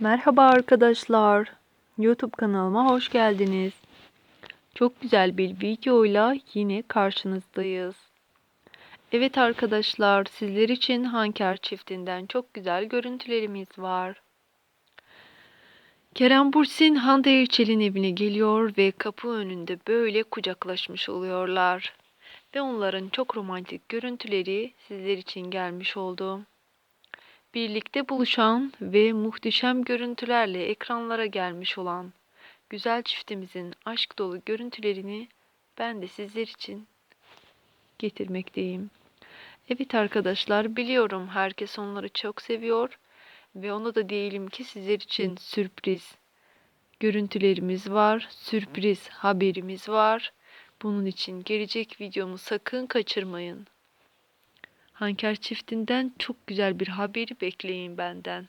Merhaba arkadaşlar. YouTube kanalıma hoş geldiniz. Çok güzel bir videoyla yine karşınızdayız. Evet arkadaşlar, sizler için Hanker çiftinden çok güzel görüntülerimiz var. Kerem Bursin Hande Erçel'in evine geliyor ve kapı önünde böyle kucaklaşmış oluyorlar. Ve onların çok romantik görüntüleri sizler için gelmiş oldu. Birlikte buluşan ve muhteşem görüntülerle ekranlara gelmiş olan güzel çiftimizin aşk dolu görüntülerini ben de sizler için getirmekteyim. Evet arkadaşlar biliyorum herkes onları çok seviyor ve ona da diyelim ki sizler için sürpriz görüntülerimiz var, sürpriz haberimiz var. Bunun için gelecek videomu sakın kaçırmayın. Hanker çiftinden çok güzel bir haberi bekleyin benden.